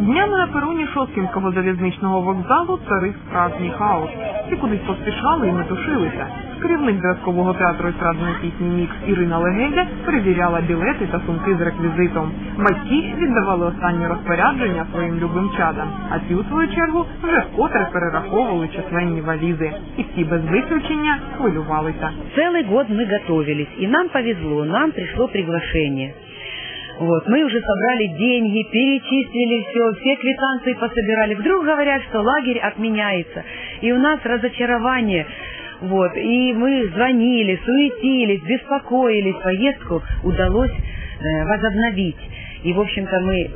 Днями на пероні Шосткінського залізничного вокзалу царив справжній хаос. Всі кудись поспішали і метушилися. Керівник зразкового театру естрадної пісні Мікс Ірина Легеля перевіряла білети та сумки з реквізитом. Батьки віддавали останні розпорядження своїм любим чадам, а ті, у свою чергу, вже вкотре перераховували численні валізи. І всі без виключення хвилювалися. Целый год мы готовились, и нам повезло, нам пришло приглашение. Вот, мы уже собрали деньги, перечислили все, все квитанции пособирали. Вдруг говорят, что лагерь отменяется. И у нас разочарование. Вот, и мы звонили, суетились, беспокоились. Поездку удалось э, возобновить. И, в общем-то, мы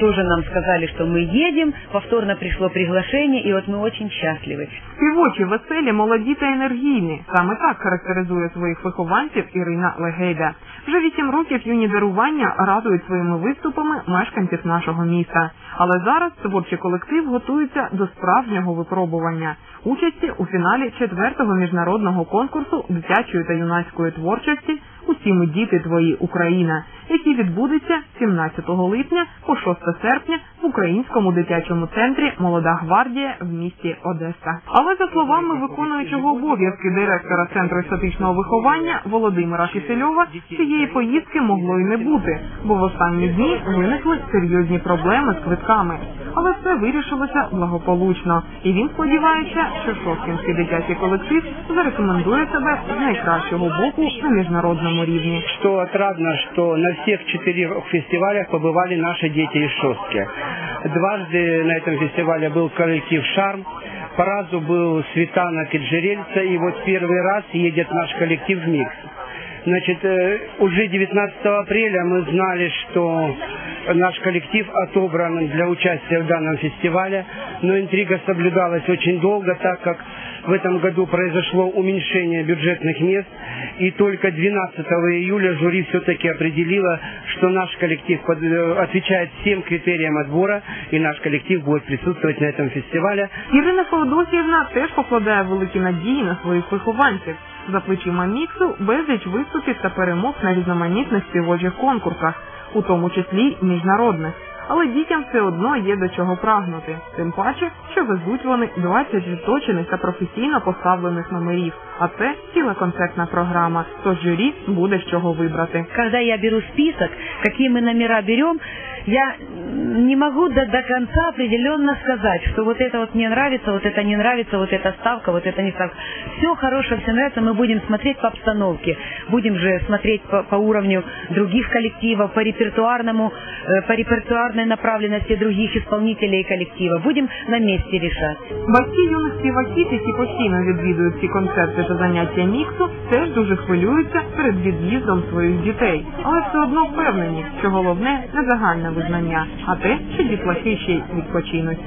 тоже нам сказали, что мы едем. Повторно пришло приглашение, и вот мы очень счастливы. Співочі, веселі, молоді та енергійні. Саме так характеризує своїх вихованців Ірина Легейда. Вже вісім років юні дарування радують своїми виступами мешканців нашого міста. Але зараз творчий колектив готується до справжнього випробування участі у фіналі четвертого міжнародного конкурсу дитячої та юнацької творчості Усі ми діти твої Україна, який відбудеться 17 липня по 6 серпня в українському дитячому центрі Молода гвардія в місті Одеса. Але за словами виконуючого обов'язки директора центру естетичного виховання Володимира Кисельова, цієї поїздки могло й не бути, бо в останні дні виникли серйозні проблеми з квитками. Але все вирішилося благополучно, і він сподівається, що Шосткінський дитячий колектив зарекомендує себе з найкращого боку на міжнародному рівні. Что отрадно, что на всех четырех фестивалях побывали наши дети из Шостки. Дважды на этом фестивале был коллектив «Шарм», по разу был Светанок и Джерельца, и вот первый раз едет наш коллектив в «Микс». Значит, э, уже 19 апреля мы знали, что наш коллектив отобран для участия в данном фестивале, но интрига соблюдалась очень долго, так как в этом году произошло уменьшение бюджетных мест, и только 12 июля жюри все-таки определило, что наш коллектив под- э, отвечает всем критериям отбора, и наш коллектив будет присутствовать на этом фестивале. Ірина Феодосіївна теж покладає великі надії на своїх вихованців. За плечима міксу безліч виступів та перемог на різноманітних співочих конкурсах, у тому числі й міжнародних. Але дітям все одно є до чого прагнути. Тим паче, що везуть вони 20 відточених та професійно поставлених номерів. А це ціла концертна програма. Тож журі буде з чого вибрати. Когда я беру список, какие мы номера берем, я не могу до, до конца определенно сказать, что вот это вот мне нравится, вот это не нравится, вот эта ставка, вот это не ставка. Все хорошее, все нравится, мы будем смотреть по обстановке, будем же смотреть по, по уровню других коллективов, по репертуарному, э, по репертуарной направленности других исполнителей и коллектива. Будем на месте решать. Батьки юних співаків, які постійно відвідують ці концерти та заняття міксу, теж дуже хвилюються перед від'їздом своїх дітей, але все одно впевнені, що головне не загальне визнання, а те, що дітлахи ще й відпочинуть.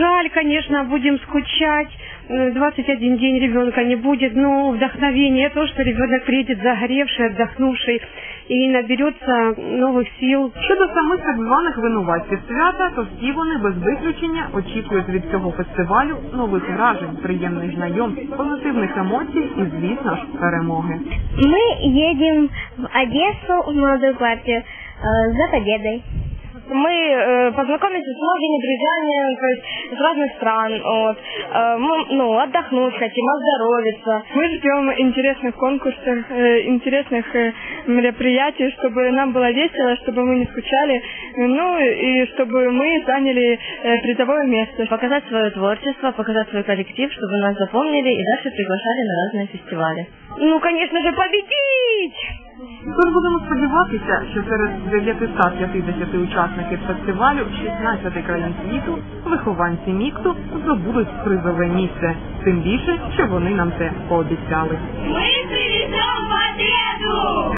Жаль, конечно, будем скучать. Э, 21 день ребенка не будет, но вдохновение то, что ребенок приедет загоревший, отдохнувший и наберется новых сил. Щодо самих так званих винуватців свята, то всі вони без виключення очікують від цього фестивалю нових вражень, приємних знайомств, позитивних емоцій і, звісно ж, перемоги. Мы едем в Одессу, в молодую партию, э, за победой. Мы э, познакомимся с многими друзьями то есть, с разных стран, вот. Э, мы, ну, отдохнуть хотим, оздоровиться. Мы ждем интересных конкурсов, э, интересных мероприятий, чтобы нам было весело, чтобы мы не скучали, ну и чтобы мы заняли призовое место. Показать свое творчество, показать свой коллектив, чтобы нас запомнили и дальше приглашали на разные фестивали. Ну, конечно же, победить! Тож будемо сподіватися, що серед 950 учасників фестивалю 16 країн світу вихованці міксу здобудуть призове місце. Тим більше, що вони нам це пообіцяли.